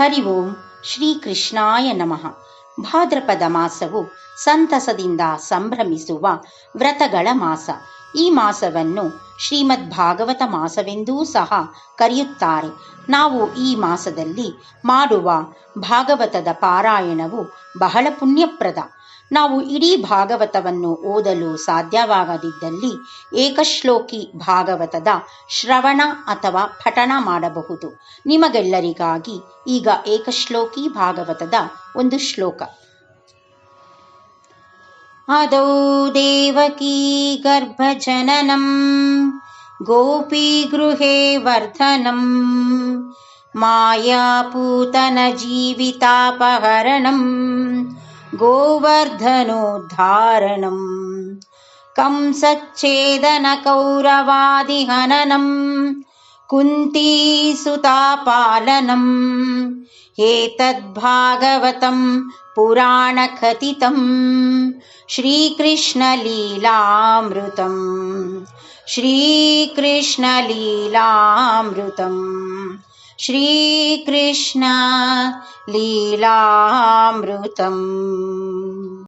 ಹರಿ ಓಂ ಶ್ರೀಕೃಷ್ಣಾಯ ನಮಃ. ಭಾದ್ರಪದ ಮಾಸವು ಸಂತಸದಿಂದ ಸಂಭ್ರಮಿಸುವ ವ್ರತಗಳ ಮಾಸ. ಈ ಮಾಸವನ್ನು ಶ್ರೀಮದ್ ಭಾಗವತ ಮಾಸವೆಂದೂ ಸಹ ಕರೆಯುತ್ತಾರೆ. ನಾವು ಈ ಮಾಸದಲ್ಲಿ ಮಾಡುವ ಭಾಗವತದ ಪಾರಾಯಣವು ಬಹಳ ಪುಣ್ಯಪ್ರದ. ನಾವು ಇಡೀ ಭಾಗವತವನ್ನು ಓದಲು ಸಾಧ್ಯವಾಗದಿದ್ದಲ್ಲಿ ಏಕಶ್ಲೋಕಿ ಭಾಗವತದ ಶ್ರವಣ ಅಥವಾ ಪಠಣ ಮಾಡಬಹುದು ನಿಮಗೆಲ್ಲರಿಗಾಗಿ ಈಗ ಏಕಶ್ಲೋಕಿ ಭಾಗವತದ ಒಂದು ಶ್ಲೋಕ ಅದೌ ದೇವಕೀ ಗರ್ಭಜನನಂ ಗೋಪೀಗೃಹೇ ವರ್ಧನಂ मायापूतनजीवितापहरणं गोवर्धनोद्धारणम्। कंसच्छेदनकौरवादिहननम् कुन्तीसुतापालनम् एतद्भागवतम् पुराणकथितम्। श्रीकृष्णलीलामृतम्। श्रीकृष्णलीलामृतम्। श्रीकृष्ण लीलामृतम्